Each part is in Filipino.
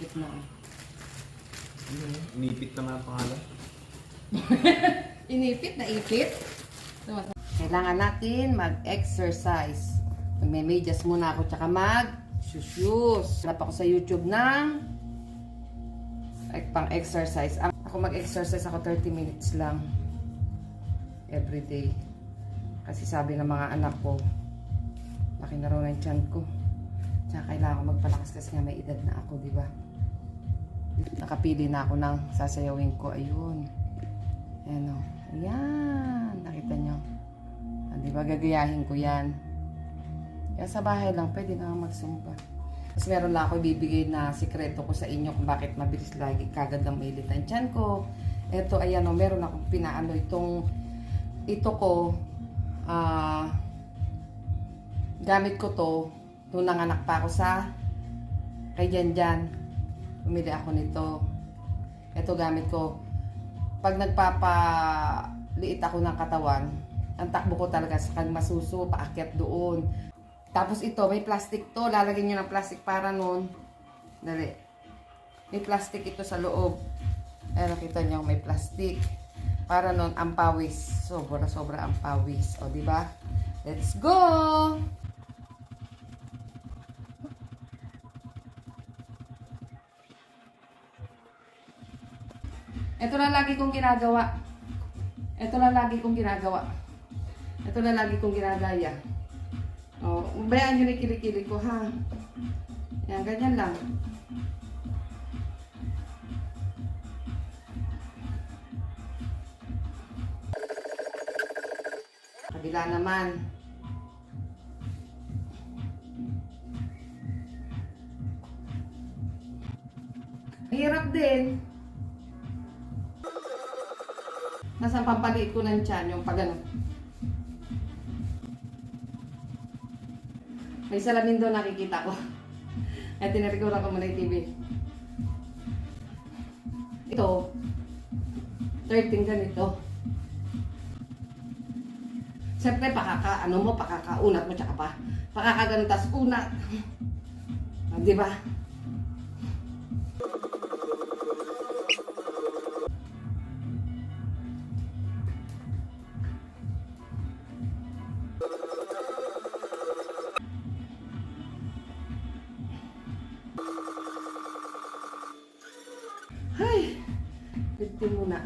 Ipit na. oh. Inipit naman ang pangalan. Inipit na ipit. Kailangan natin mag-exercise. Magme-medyas muna ako tsaka mag-shoes. Hanap ako sa YouTube ng like, pang-exercise. Ang- Ako mag-exercise ako 30 minutes lang. Every day. Kasi sabi ng mga anak ko, laki na raw ng tiyan ko. Tsaka kailangan ko magpalakas kasi nga may edad na ako, di ba? Nakapili na ako ng sasayawin ko. Ayun. Ayan o. Ayan. Nakita nyo. Ah, di ba gagayahin ko yan. Kaya sa bahay lang, pwede na magsumpa. Tapos meron lang ako ibibigay na sikreto ko sa inyo kung bakit mabilis lagi kagad ang mailit ang tiyan ko. Ito, ayan o, meron akong pinaano itong, ito ko, ah, gamit ko to, nung nanganak pa ako sa, kay Jan Jan. Bumili ako nito. Ito gamit ko. Pag nagpapaliit ako ng katawan, ang takbo ko talaga sa masuso, paakyat doon. Tapos ito, may plastic to. Lalagyan nyo ng plastic para nun. Dali. May plastic ito sa loob. Ayan, nakita nyo, may plastic. Para nun, ang pawis. Sobra, sobra ang pawis. O, ba? Let's go! Ito na lagi kong ginagawa. Ito na lagi kong ginagawa. Ito na lagi kong ginagaya. Oh, bayaan nyo na kilikili ko, ha? Yan, ganyan lang. Kabila naman. Hirap din. Nasa pampaliit ko ng tiyan, yung pag ano. May salamin doon nakikita ko. Kaya tinarikuran ko muna yung TV. Ito, 13 ganito. Siyempre, pakaka, ano mo, pakakaunat mo, tsaka pa, pakakagantas unat. Ah, di ba? Ay, 15 muna.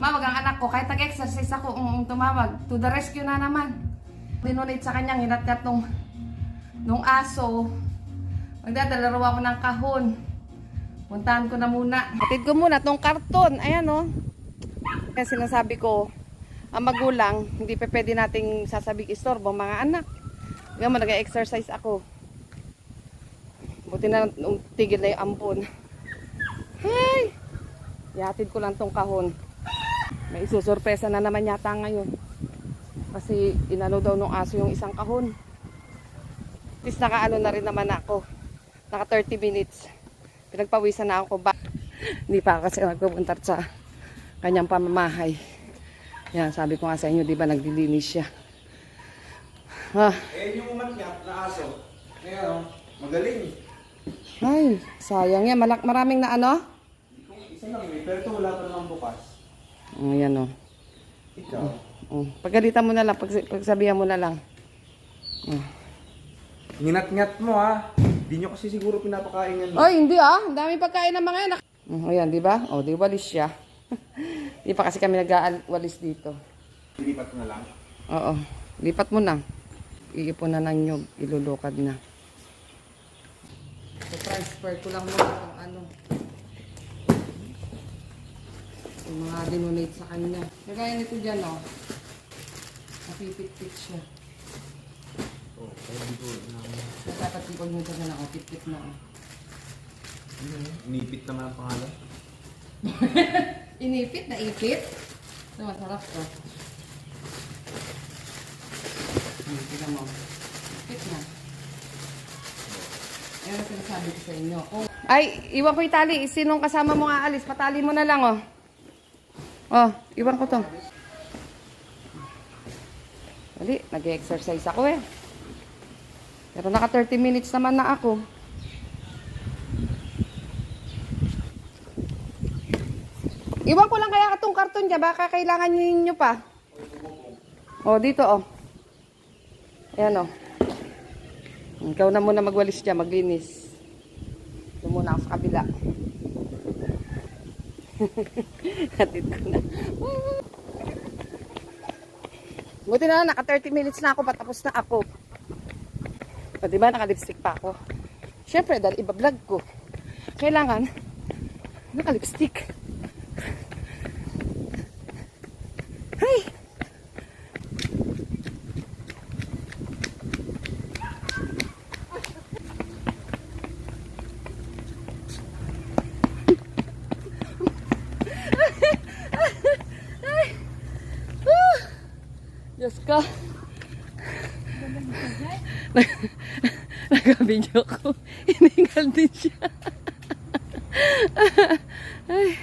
Mawag ang anak ko, kahit nag-exercise ako, um, tumawag, to the rescue na naman. Dinonate sa kanyang hinatkat nung, nung aso. Magdadala raw ako ng kahon. Puntahan ko na muna. Hatid ko muna tong karton. Ayan o. Oh. Kaya sinasabi ko, ang magulang, hindi pa pwede nating sasabing istorbo mga anak. Nga mo, nag-exercise ako. Buti na nung tigil na yung ampon. Hey! Yatid ko lang tong kahon. May isusurpresa na naman yata ngayon. Kasi inano daw nung aso yung isang kahon. Least nakaano na rin naman ako. Naka 30 minutes. Pinagpawisan na ako ba? Hindi pa kasi magpupunta sa kanyang pamamahay. Yan, sabi ko nga sa inyo, di ba naglilinis siya. Ah, Eh, yung umakyat na aso. Ngayon, oh, magaling. ay, sayang yan. Malak maraming na ano? Isa lang eh, pero ito wala pa naman bukas. Oh, yan oh. Ikaw. oh. Pagalitan mo na lang, pag, pagsabihan mo na lang. Oh. Nginat-ngat mo ha. Hindi nyo kasi siguro pinapakain yan. Oy, hindi ah. Ang daming pagkain ng mga yan. Mm, ayan, di ba? O, di walis siya. di pa kasi kami nag-walis dito. Lilipat ko na lang. Oo. Lipat mo na. Iipon na ng nyog. Ilulukad na. So, transfer ko lang muna kung ano. Yung mga dinonate sa kanya. Kagaya nito dyan, oh. Napipit-pit siya. Oo, oh, kaya dito. Dapat tipod mo dyan na, oh. Pit-pit na, oh. Inipit naman ang pangalan. Inipit na ipit. Ito, masarap to. Hmm, tignan mo. Ipit na. Ayan ang sinasabi ko sa inyo. Kung... Ay, iwan ko yung tali. Sinong kasama mo aalis? Patali mo na lang, oh. Oh, iwan ko to. Dali, nag-exercise ako eh. Pero naka 30 minutes naman na ako. Iwan ko lang kaya itong karton niya. Baka kailangan ninyo pa. Oh, dito oh. Ayan oh. Ikaw na muna magwalis dyan, maglinis. Doon muna ako sa kabila. Hatid ko na. Buti na naka 30 minutes na ako, patapos na ako. O, diba, naka-lipstick pa ako. Siyempre, dahil iba-vlog ko. Kailangan, naka-lipstick. Ay! Diyos ka. Nag-video ko. Hiningal din siya. Ay.